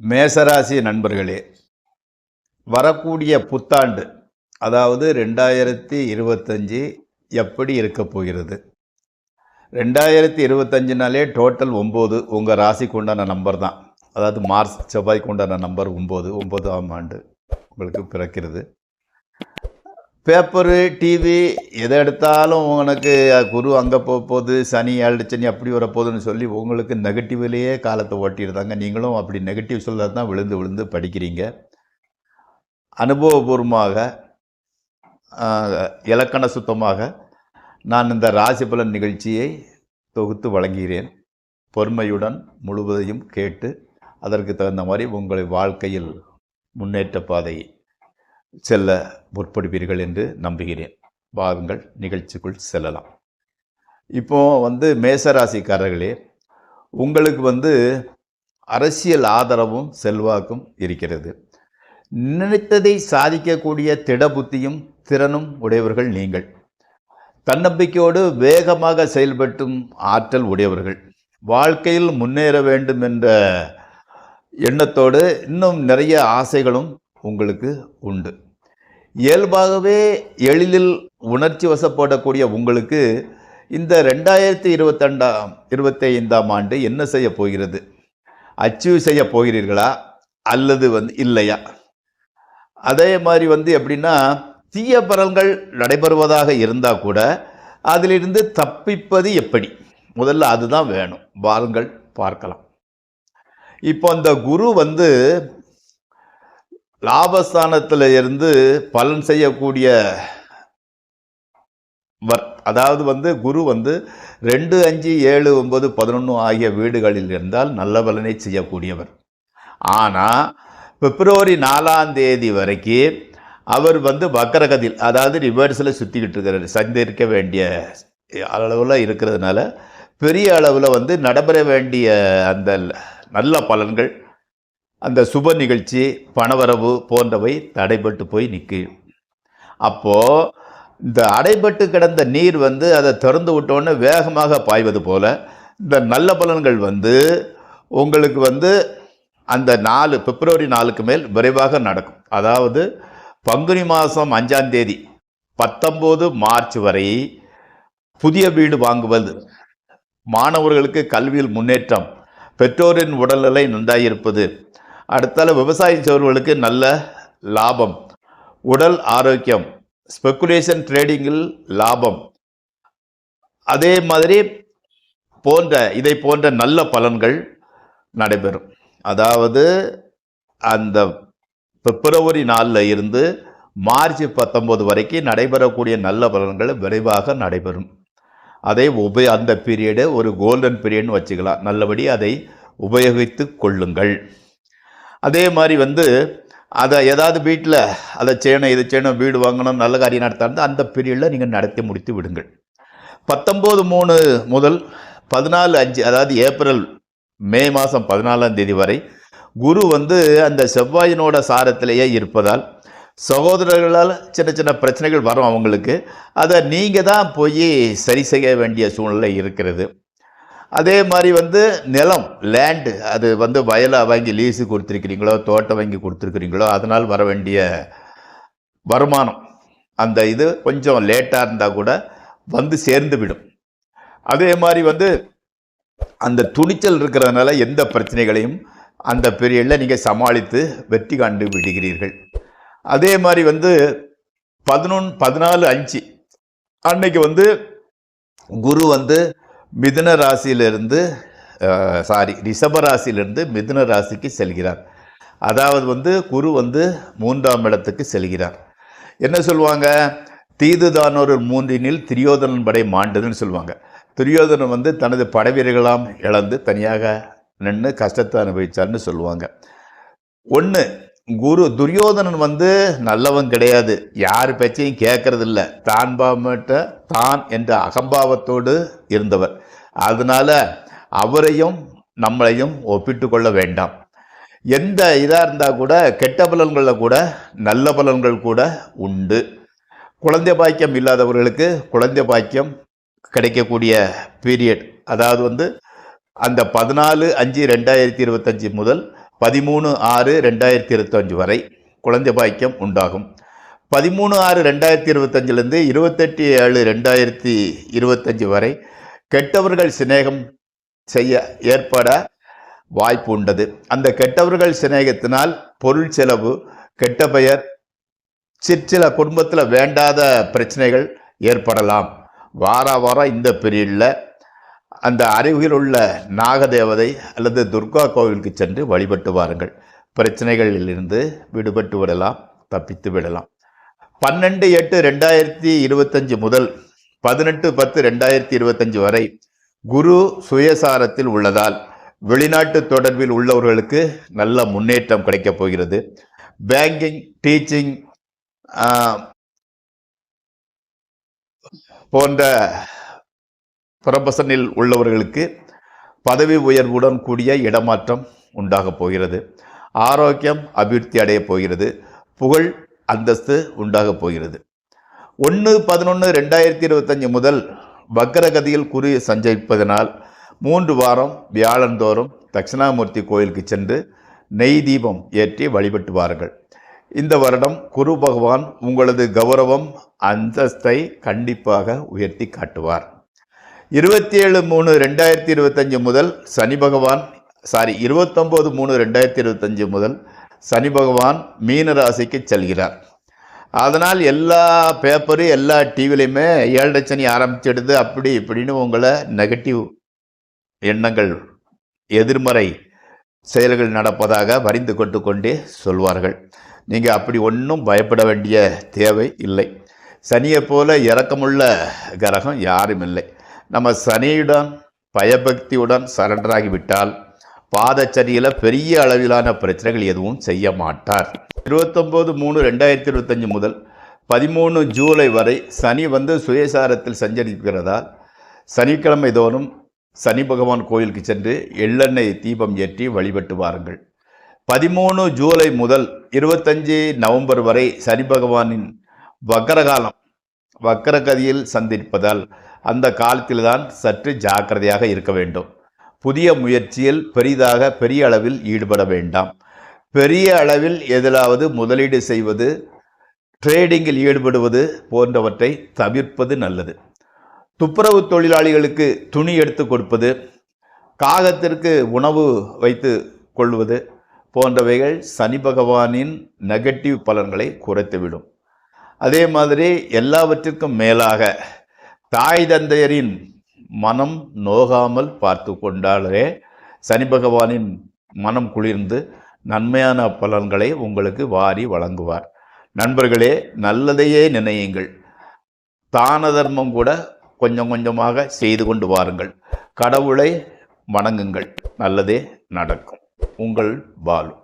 மேசராசி நண்பர்களே வரக்கூடிய புத்தாண்டு அதாவது ரெண்டாயிரத்தி இருபத்தஞ்சி எப்படி இருக்க போகிறது? ரெண்டாயிரத்தி இருபத்தஞ்சினாலே டோட்டல் ஒம்பது உங்கள் ராசிக்கு உண்டான நம்பர் தான். அதாவது மார்ச் செவ்வாய்க்கு உண்டான நம்பர் ஒம்பது ஒம்பதாம் ஆண்டு உங்களுக்கு பிறக்கிறது. பேப்பரு டிவி எதை எடுத்தாலும் உனக்கு குரு அங்கே போக போகுது சனி ஏழு சனி அப்படி வரப்போகுதுன்னு சொல்லி உங்களுக்கு நெகட்டிவ்லேயே காலத்தை ஓட்டியிருந்தாங்க நீங்களும் அப்படி நெகட்டிவ் சொல்ல தான் விழுந்து விழுந்து படிக்கிறீங்க. அனுபவபூர்வமாக இலக்கண சுத்தமாக நான் இந்த ராசி பலன் நிகழ்ச்சியை தொகுத்து வழங்குகிறேன். பொறுமையுடன் முழுவதையும் கேட்டு அதற்கு தகுந்த மாதிரி உங்களை வாழ்க்கையில் முன்னேற்ற பாதை செல்ல முற்படுவீர்கள் என்று நம்புகிறேன். வாருங்கள் நிகழ்ச்சிக்குள் செல்லலாம். இப்போ வந்து மேசராசிக்காரர்களே உங்களுக்கு வந்து அரசியல் ஆதரவும் செல்வாக்கும் இருக்கிறது. நினைத்ததை சாதிக்கக்கூடிய திடபுத்தியும் திறனும் உடையவர்கள் நீங்கள். தன்னம்பிக்கையோடு வேகமாக செயல்பட்டும் ஆற்றல் உடையவர்கள். வாழ்க்கையில் முன்னேற வேண்டும் என்ற எண்ணத்தோடு இன்னும் நிறைய ஆசைகளும் உங்களுக்கு உண்டு. இயல்பாகவே எளிதில் உணர்ச்சி வசப்படக்கூடிய உங்களுக்கு இந்த ரெண்டாயிரத்தி இருபத்தண்டாம் இருபத்தைந்தாம் ஆண்டு என்ன செய்ய போகிறது? அச்சீவ் செய்ய போகிறீர்களா? அல்லது வந்து இல்லையா? அதே மாதிரி வந்து எப்படின்னா தீய பலன்கள் நடைபெறுவதாக இருந்தால் கூட அதிலிருந்து தப்பிப்பது எப்படி? முதல்ல அதுதான் வேணும். வாருங்கள் பார்க்கலாம். இப்போ அந்த குரு வந்து லாபஸ்தானத்தில் இருந்து பலன் செய்யக்கூடிய வர் அதாவது வந்து குரு வந்து ரெண்டு அஞ்சு ஏழு ஒன்பது பதினொன்று ஆகிய வீடுகளில் இருந்தால் நல்ல பலனை செய்யக்கூடியவர். ஆனால் பிப்ரவரி நாலாம் தேதி வரைக்கும் அவர் வந்து வக்கரகதில் அதாவது ரிவர்ஸில் சுற்றிக்கிட்டு இருக்கிறார். சந்திருக்க வேண்டிய அளவில் இருக்கிறதுனால பெரிய அளவில் வந்து நடைபெற வேண்டிய அந்த நல்ல பலன்கள் அந்த சுப நிகழ்ச்சி பணவரவு போன்றவை தடைபட்டு போய் நிற்கும் அப்போது இந்த அடைபட்டு கிடந்த நீர் வந்து அதை திறந்து விட்டோன்னே வேகமாக பாய்வது போல் இந்த நல்ல பலன்கள் வந்து உங்களுக்கு வந்து அந்த நாலு பிப்ரவரி நாலுக்கு மேல் விரைவாக நடக்கும். அதாவது பங்குனி மாதம் அஞ்சாம் தேதி பத்தொம்போது மார்ச் வரை புதிய வீடு வாங்குவது. மாணவர்களுக்கு கல்வியில் முன்னேற்றம் பெற்றோரின் உடல்நிலை நன்றாயிருப்பது. அடுத்தால விவசாயம் செய்வர்களுக்கு நல்ல லாபம். உடல் ஆரோக்கியம். ஸ்பெக்குலேஷன் ட்ரேடிங்கில் லாபம். அதே மாதிரி போன்ற இதை போன்ற நல்ல பலன்கள் நடைபெறும். அதாவது அந்த பிப்ரவரி நாளில் இருந்து மார்ச் பத்தொம்போது வரைக்கும் நடைபெறக்கூடிய நல்ல பலன்கள் விரைவாக நடைபெறும். அதை உபய அந்த பீரியடு ஒரு கோல்டன் பீரியட்னு வச்சுக்கலாம். நல்லபடி அதை உபயோகித்து கொள்ளுங்கள். அதே மாதிரி வந்து அதை ஏதாவது வீட்டில் அதை செய்யணும் இது செய்யணும் வீடு வாங்கணும் நல்ல காரியம் நடத்தாந்து அந்த பீரியடில் நீங்கள் நடத்தி முடித்து விடுங்கள். பத்தொம்போது மூணு முதல் பதினாலு அஞ்சு அதாவது ஏப்ரல் மே மாதம் பதினாலாம் தேதி வரை குரு வந்து அந்த செவ்வாயினோட சாரத்திலேயே இருப்பதால் சகோதரர்களால் சின்ன சின்ன பிரச்சனைகள் வரும் அவங்களுக்கு. அதை நீங்கள் தான் போய் சரி செய்ய வேண்டிய சூழ்நிலை இருக்கிறது. அதே மாதிரி வந்து நிலம் லேண்டு அது வந்து வயலை வாங்கி லீஸு கொடுத்துருக்கிறீங்களோ தோட்டம் வாங்கி கொடுத்துருக்குறீங்களோ அதனால் வர வேண்டிய வருமானம் அந்த இது கொஞ்சம் லேட்டாக இருந்தால் கூட வந்து சேர்ந்து விடும். அதே மாதிரி வந்து அந்த துணிச்சல் இருக்கிறதுனால எந்த பிரச்சனைகளையும் அந்த பீரியடில் நீங்கள் சமாளித்து வெற்றி கண்டு விடுகிறீர்கள். அதே மாதிரி வந்து பதினொன்று பதினாலு அஞ்சு அன்னைக்கு வந்து குரு வந்து மிதுன ராசியிலிருந்து சாரி ரிஷப ராசியிலிருந்து மிதுன ராசிக்கு செல்கிறார். அதாவது வந்து குரு வந்து மூன்றாம் இடத்துக்கு செல்கிறார். என்ன சொல்லுவாங்க? தீதுதானோர் மூன்றினில் திரியோதனன் படை மாண்டதுன்னு சொல்லுவாங்க. துரியோதனன் வந்து தனது படைவீரர்களாம் இழந்து தனியாக நின்று கஷ்டத்தை அனுபவித்தார்னு சொல்லுவாங்க. ஒன்று குரு துரியோதனன் வந்து நல்லவன் கிடையாது. யார் பேச்சையும் கேட்கறதில்ல. தான் பாமட்ட தான் என்ற அகம்பாவத்தோடு இருந்தவர். அதனால் அவரையும் நம்மளையும் ஒப்பிட்டு கொள்ள வேண்டாம். எந்த இதாக இருந்தால் கூட கெட்ட பலன்களில் கூட நல்ல பலன்கள் கூட உண்டு. குழந்தை பாக்கியம் இல்லாதவர்களுக்கு குழந்தை பாக்கியம் கிடைக்கக்கூடிய பீரியட் அதாவது வந்து அந்த பதினாலு அஞ்சு ரெண்டாயிரத்தி இருபத்தஞ்சி முதல் பதிமூணு ஆறு ரெண்டாயிரத்தி இருபத்தஞ்சு வரை குழந்தை பாக்கியம் உண்டாகும். பதிமூணு ஆறு ரெண்டாயிரத்தி இருபத்தஞ்சிலேருந்து இருபத்தெட்டு ஏழு ரெண்டாயிரத்தி இருபத்தஞ்சி வரை கெட்டவர்கள் சிநேகம் செய்ய ஏற்பட வாய்ப்பு உண்டது. அந்த கெட்டவர்கள் சிநேகத்தினால் பொருள் செலவு கெட்ட பெயர் சிற்சில குடும்பத்தில் வேண்டாத பிரச்சனைகள் ஏற்படலாம். வார வாரம் இந்த பீரியடில் அந்த அருகில் உள்ள நாகதேவதை அல்லது துர்கா கோவிலுக்கு சென்று வழிபட்டு வாருங்கள். பிரச்சனைகளிலிருந்து விடுபட்டு விடலாம் தப்பித்து விடலாம். பன்னெண்டு எட்டு ரெண்டாயிரத்தி இருபத்தஞ்சு முதல் பதினெட்டு பத்து ரெண்டாயிரத்தி இருபத்தஞ்சு வரை குரு சுயசாரத்தில் உள்ளதால் வெளிநாட்டு தொடர்பில் உள்ளவர்களுக்கு நல்ல முன்னேற்றம் கிடைக்கப் போகிறது. பேங்கிங் டீச்சிங் போன்ற ப்ரொஃபஷனில் உள்ளவர்களுக்கு பதவி உயர்வுடன் கூடிய இடமாற்றம் உண்டாகப் போகிறது. ஆரோக்கியம் அபிவிருத்தி அடையப் போகிறது. புகழ் அந்தஸ்து உண்டாகப் போகிறது. ஒன்று பதினொன்று ரெண்டாயிரத்தி இருபத்தஞ்சி முதல் வக்கரகதியில் குறி சஞ்சரிப்பதனால் மூன்று வாரம் வியாழந்தோறும் தட்சிணாமூர்த்தி கோயிலுக்கு சென்று நெய் தீபம் ஏற்றி வழிபட்டு வாருங்கள் இந்த வருடம் குரு பகவான் உங்களது கௌரவம் அந்தஸ்தை கண்டிப்பாக உயர்த்தி காட்டுவார். இருபத்தி ஏழு மூணு ரெண்டாயிரத்தி இருபத்தஞ்சு முதல் சனி பகவான் சாரி இருபத்தொம்போது மூணு ரெண்டாயிரத்தி இருபத்தஞ்சு முதல் சனி பகவான் மீன ராசிக்கு செல்கிறார். அதனால் எல்லா பேப்பரும் எல்லா டிவிலையுமே ஏழரை சனி ஆரம்பிச்சிடுது. அப்படி இப்படின்னு உங்களை நெகட்டிவ் எண்ணங்கள் எதிர்மறை செயல்கள் நடப்பதாக வரிந்து கொண்டு கொண்டே சொல்வார்கள். நீங்கள் அப்படி ஒன்றும் பயப்பட வேண்டிய தேவை இல்லை. சனியை போல இறக்கமுள்ள கிரகம் யாரும் இல்லை. நம்ம சனியுடன் பயபக்தியுடன் சரண்டராகிவிட்டால் பாதச்சரியில் பெரிய அளவிலான பிரச்சனைகள் எதுவும் செய்ய மாட்டார். இருபத்தொம்போது மூணு ரெண்டாயிரத்தி இருபத்தஞ்சி முதல் பதிமூணு ஜூலை வரை சனி வந்து சுயசாரத்தில் சஞ்சரிக்கிறதால் சனிக்கிழமை தோறும் சனி பகவான் கோயிலுக்கு சென்று எள்ளெண்ணெய் தீபம் ஏற்றி வழிபட்டு வாருங்கள். பதிமூணு ஜூலை முதல் இருபத்தஞ்சு நவம்பர் வரை சனி பகவானின் வக்கரகாலம் வக்கரகதியில் சந்திப்பதால் அந்த காலத்தில்தான் சற்று ஜாக்கிரதையாக இருக்க வேண்டும். புதிய முயற்சியில் பெரிதாக பெரிய அளவில் ஈடுபட வேண்டாம். பெரிய அளவில் எதிலாவது முதலீடு செய்வது ட்ரேடிங்கில் ஈடுபடுவது போன்றவற்றை தவிர்ப்பது நல்லது. துப்புரவு தொழிலாளிகளுக்கு துணி எடுத்து கொடுப்பது காகத்திற்கு உணவு வைத்து கொள்வது போன்றவைகள் சனி பகவானின் நெகட்டிவ் பலன்களை குறைத்துவிடும். அதே மாதிரி எல்லாவற்றிற்கும் மேலாக தாய் தந்தையரின் மனம் நோகாமல் பார்த்து கொண்டாலே சனி பகவானின் மனம் குளிர்ந்து நன்மையான பலன்களை உங்களுக்கு வாரி வழங்குவார். நண்பர்களே நல்லதையே நினையுங்கள். தான தர்மம் கூட கொஞ்சம் கொஞ்சமாக செய்து கொண்டு வாருங்கள். கடவுளை வணங்குங்கள். நல்லதே நடக்கும். உங்கள் பாலு.